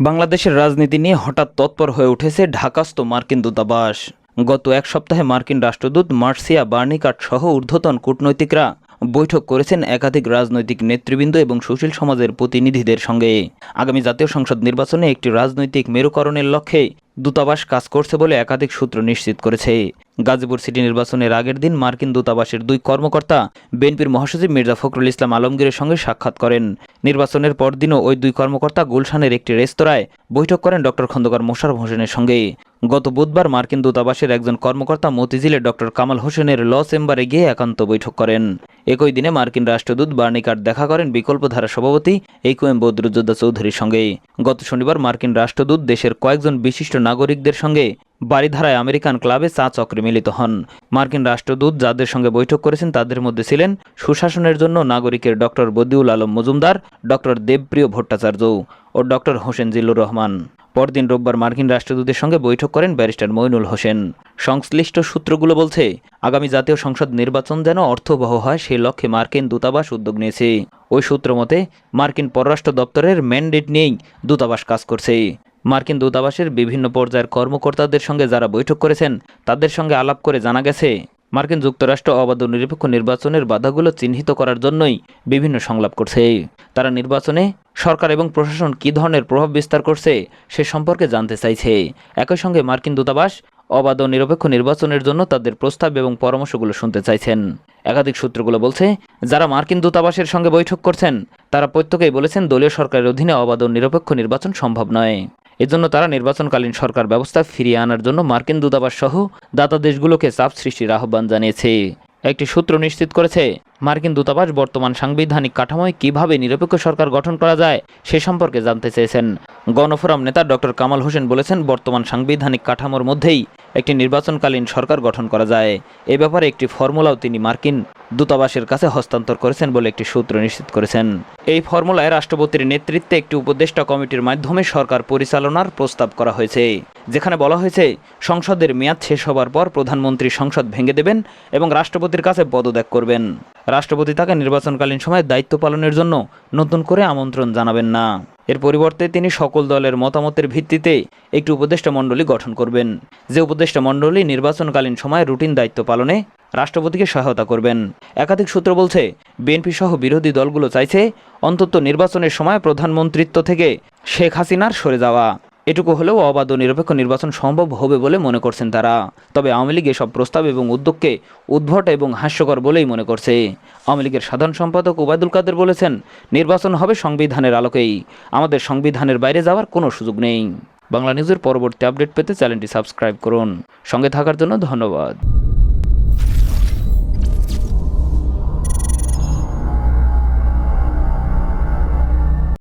বাংলাদেশের রাজনীতি নিয়ে হঠাৎ তৎপর হয়ে উঠেছে ঢাকাস্থ মার্কিন দূতাবাস। গত এক সপ্তাহে মার্কিন রাষ্ট্রদূত মার্সিয়া বার্নিকাট সহ ঊর্ধ্বতন কূটনৈতিকরা বৈঠক করেছেন একাধিক রাজনৈতিক নেতৃবৃন্দ এবং সুশীল সমাজের প্রতিনিধিদের সঙ্গে। আগামী জাতীয় সংসদ নির্বাচনে একটি রাজনৈতিক মেরুকরণের লক্ষ্যে দূতাবাস কাজ করছে বলে একাধিক সূত্র নিশ্চিত করেছে। গাজীপুর সিটি নির্বাচনের আগের দিন মার্কিন দূতাবাসের দুই কর্মকর্তা বিএনপির মহাসচিব মির্জা ফখরুল ইসলাম আলমগীরের সঙ্গে সাক্ষাৎ করেন। নির্বাচনের পরদিনও ওই দুই কর্মকর্তা গুলশানের একটি রেস্তোরাঁয় বৈঠক করেন ডক্টর খন্দকার মোশারফ হোসেনের সঙ্গে। গত বুধবার মার্কিন দূতাবাসের একজন কর্মকর্তা মতিঝিলে ডক্টর কামাল হোসেনের ল চেম্বারে গিয়ে একান্ত বৈঠক করেন। একই দিনে মার্কিন রাষ্ট্রদূত বার্নিকাট দেখা করেন বিকল্পধারা সভাপতি এইকুএম বদরুজ্জোদ্দা চৌধুরীর সঙ্গে। গত শনিবার মার্কিন রাষ্ট্রদূত দেশের কয়েকজন বিশিষ্ট নাগরিকদের সঙ্গে বাড়িধারায় আমেরিকান ক্লাবে চা চক্রে মিলিত হন। মার্কিন রাষ্ট্রদূত যাদের সঙ্গে বৈঠক করেছেন তাদের মধ্যে ছিলেন সুশাসনের জন্য নাগরিকের ডক্টর বদিউল আলম মজুমদার, ডক্টর দেবপ্রিয় ভট্টাচার্য ও ডক্টর হোসেন জিল্লুর রহমান। পরদিন রোববার মার্কিন রাষ্ট্রদূতের সঙ্গে বৈঠক করেন ব্যারিস্টার মইনুল হোসেন। সংশ্লিষ্ট সূত্রগুলো বলছে, আগামী জাতীয় সংসদ নির্বাচন যেন অর্থবহ হয় সেই লক্ষ্যে মার্কিন দূতাবাস উদ্যোগ নিয়েছে। ওই সূত্র মতে, মার্কিন পররাষ্ট্র দপ্তরের ম্যান্ডেট নিয়েই দূতাবাস কাজ করছে। মার্কিন দূতাবাসের বিভিন্ন পর্যায়ের কর্মকর্তাদের সঙ্গে যারা বৈঠক করেছেন, তাদের সঙ্গে আলাপ করে জানা গেছে মার্কিন যুক্তরাষ্ট্র অবাধ নিরপেক্ষ নির্বাচনের বাধাগুলো চিহ্নিত করার জন্যই বিভিন্ন সংলাপ করছে। তারা নির্বাচনে সরকার এবং প্রশাসন কী ধরনের প্রভাব বিস্তার করছে সে সম্পর্কে জানতে চাইছে। একই সঙ্গে মার্কিন দূতাবাস অবাধ নিরপেক্ষ নির্বাচনের জন্য তাদের প্রস্তাব এবং পরামর্শগুলো শুনতে চাইছেন। একাধিক সূত্রগুলো বলছে, যারা মার্কিন দূতাবাসের সঙ্গে বৈঠক করছেন, তারা প্রত্যেকেই বলেছেন দলীয় সরকারের অধীনে অবাধ নিরপেক্ষ নির্বাচন সম্ভব নয়। এজন্য তারা নির্বাচনকালীন সরকার ব্যবস্থা ফিরিয়ে আনার জন্য মার্কিন দূতাবাস সহ দাতা দেশগুলোকে চাপ সৃষ্টির আহ্বান জানিয়েছে। একটি সূত্র নিশ্চিত করেছে, মার্কিন দূতাবাস বর্তমান সাংবিধানিক কাঠামোয় কীভাবে নিরপেক্ষ সরকার গঠন করা যায় সে সম্পর্কে জানতে চেয়েছেন। গণফোরাম নেতা ডক্টর কামাল হোসেন বলেছেন, বর্তমান সাংবিধানিক কাঠামোর মধ্যেই একটি নির্বাচনকালীন সরকার গঠন করা যায়। এ ব্যাপারে একটি ফর্মুলাও তিনি মার্কিন দূতাবাসের কাছে হস্তান্তর করেছেন বলে একটি সূত্র নিশ্চিত করেছেন। এই ফর্মুলায় রাষ্ট্রপতির নেতৃত্বে একটি উপদেষ্টা কমিটির মাধ্যমে সরকার পরিচালনার প্রস্তাব করা হয়েছে, যেখানে বলা হয়েছে, সংসদের মেয়াদ শেষ হবার পর প্রধানমন্ত্রী সংসদ ভেঙে দেবেন এবং রাষ্ট্রপতির কাছে পদত্যাগ করবেন। রাষ্ট্রপতি তাকে নির্বাচনকালীন সময়ে দায়িত্ব পালনের জন্য নতুন করে আমন্ত্রণ জানাবেন না। এর পরিবর্তে তিনি সকল দলের মতামতের ভিত্তিতে একটি উপদেষ্টা মণ্ডলী গঠন করবেন। যে উপদেষ্টা মণ্ডলী নির্বাচনকালীন সময়ে রুটিন দায়িত্ব পালনে রাষ্ট্রপতিকে সহায়তা করবেন। একাধিক সূত্র বলছে, বিএনপি সহ বিরোধী দলগুলো চাইছে অন্তত নির্বাচনের সময় প্রধানমন্ত্রিত্ব থেকে শেখ হাসিনার সরে যাওয়া। এটুকু হলেও অবাধ নিরপেক্ষ নির্বাচন সম্ভব হবে বলে মনে করছেন তারা। তবে আওয়ামী লীগ এসব প্রস্তাব এবং উদ্যোগকে উদ্ভট এবং হাস্যকর বলেই মনে করছে। আওয়ামী লীগের সাধারণ সম্পাদক ওবায়দুল কাদের বলেছেন, নির্বাচন হবে সংবিধানের আলোকেই। আমাদের সংবিধানের বাইরে যাওয়ার কোনো সুযোগ নেই। বাংলা নিউজের পরবর্তী আপডেট পেতে চ্যানেলটি সাবস্ক্রাইব করুন। সঙ্গে থাকার জন্য ধন্যবাদ।